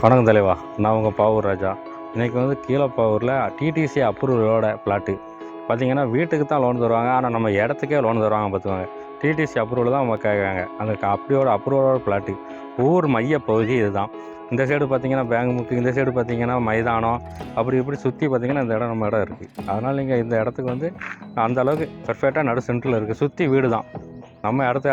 வணக்கம் தலைவா. நான் உங்கள் பாவூர் ராஜா. இன்றைக்கி வந்து கீழப்பாவூரில் டிடிசி அப்ரூவலோட பிளாட்டு. பார்த்திங்கன்னா வீட்டுக்கு தான் லோன் தருவாங்க. ஆனால் நம்ம இடத்துக்கே லோன் தருவாங்க பார்த்துவாங்க டிடிசி அப்ரூவல் தான் அவங்க கேட்குறாங்க அந்த அப்படியோட அப்ரூவலோட பிளாட்டு. ஊர் மைய பகுதி இதுதான். இந்த சைடு பார்த்திங்கன்னா பேங்க் முக்கு இந்த சைடு பார்த்திங்கன்னா மைதானம். அப்படி இப்படி சுற்றி பார்த்திங்கன்னா இந்த இடம் நம்ம இடம் இருக்குது அதனால் நீங்கள் இந்த இடத்துக்கு வந்து அந்த அளவுக்கு நடு சென்டரில் இருக்குது சுற்றி வீடு தான் நம்ம இடத்த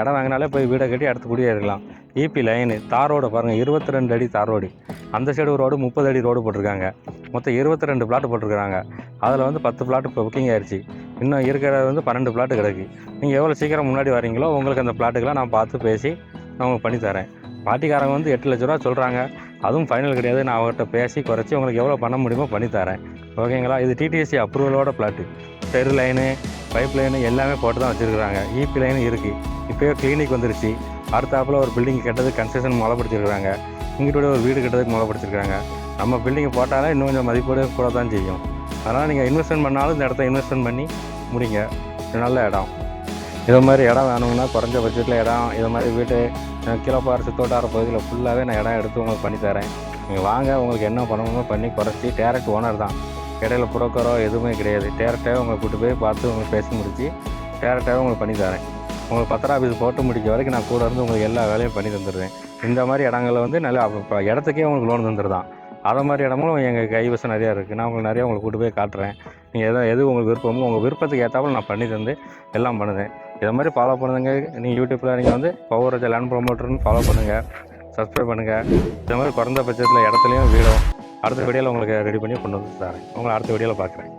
இடம் வாங்கினாலே போய் வீடை கட்டி இடத்துக்குடியே இருக்கலாம் ஈபி லைனு தார் ரோடு பாருங்கள் இருபத்தி ரெண்டு அடி தார் ரோடு. அந்த சைடு ஒரு ரோடு முப்பது அடி ரோடு போட்டிருக்காங்க. மொத்தம் இருபத்தி ரெண்டு பிளாட் போட்டிருக்காங்க அதில் வந்து பத்து பிளாட் இப்போ புக்கிங் ஆயிடுச்சு இன்னும் இருக்கிறது வந்து பன்னெண்டு பிளாட்டு கிடக்கு. நீங்கள் எவ்வளோ சீக்கிரம் முன்னாடி வரீங்களோ உங்களுக்கு அந்த பிளாட்டுக்கெல்லாம் நான் பார்த்து பேசி நான் உங்களுக்கு பண்ணித்தரேன் பாட்டிக்காரங்க வந்து எட்டு லட்ச ரூபா சொல்கிறாங்க அதுவும் ஃபைனல் கிடையாது. நான் அவர்கிட்ட பேசி குறைச்சி உங்களுக்கு எவ்வளோ பண்ண முடியுமோ பண்ணித்தரேன் ஓகேங்களா? இது டிடிஎஸ்சி அப்ரூவலோட பிளாட்டு தெரு லைனு பைப் லைனு எல்லாமே போட்டு தான் வச்சுருக்குறாங்க ஈபி லைனு இருக்குது இப்போயே கிளினிக் வந்துருச்சு. அடுத்தாப்பில் ஒரு பில்டிங் கட்டதுக்கு கன்ஸ்ட்ரக்ஷன் முளைப்படுத்திருக்காங்க இங்கிட்ட ஒரு வீடு கட்டுறதுக்கு முளைப்படுத்திருக்காங்க நம்ம பில்டிங் போட்டாலே இன்னும் கொஞ்சம் மதிப்போடு கூட தான் செய்யும். அதனால் நீங்கள் இன்வெஸ்ட்மெண்ட் பண்ணாலும் இந்த இடத்த இன்வெஸ்ட்மெண்ட் பண்ணி முடிங்க. நல்ல இடம். இது மாதிரி இடம் வேணும்னா குறைஞ்ச பட்ஜெட்டில் இடம் இது மாதிரி வீட்டு அஹ், சுத்தோட்டார பகுதியில் ஃபுல்லாகவே நான் இடம் எடுத்து உங்களுக்கு பண்ணி தரேன். நீங்கள் வாங்க உங்களுக்கு என்ன பண்ணணுமோ பண்ணி குறைச்சி டேரக்ட் ஓனர் தான். இடையில புரோக்கரோ எதுவுமே கிடையாது. டேரக்டாகவே உங்களை கூட்டு போய் பார்த்து உங்களுக்கு பேசி முடிச்சு டேரக்டாகவே உங்களுக்கு பண்ணித்தரேன் உங்களுக்கு பத்திர ஆஃபீஸ் போட்டு முடிக்க வரைக்கும் நான் கூட இருந்து உங்களுக்கு எல்லா வேலையும் பண்ணி தந்துடுவேன் இந்த மாதிரி இடங்களில் வந்து நல்லா இப்போ இடத்துக்கே உங்களுக்கு லோன் தந்துருதான் அதை மாதிரி இடமும் எங்கள் கைவசம் நிறையா இருக்குது நான் உங்களுக்கு நிறையா உங்களுக்கு கூட்டு போய் காட்டுறேன். நீங்கள் எதாவது எது உங்களுக்கு விருப்பமோ உங்கள் விருப்பத்துக்கு ஏற்றாப்புல நான் பண்ணி தந்து எல்லாம் பண்ணுவேன் இதை மாதிரி ஃபாலோ பண்ணுங்க. நீங்கள் யூடியூப்பில் நீங்கள் வந்து பவர் லேண்ட் ப்ரொமோட்டர்னு ஃபாலோ பண்ணுங்கள் சப்ஸ்கிரைப் பண்ணுங்கள் இந்த மாதிரி குறைந்த பட்சத்தில் இடத்துலையும் வீடும். அடுத்த வீடியோவில் உங்களுக்கு ரெடி பண்ணி கொண்டு வந்து தரேன். உங்களை அடுத்த வீடியோவில் பார்க்குறேன்.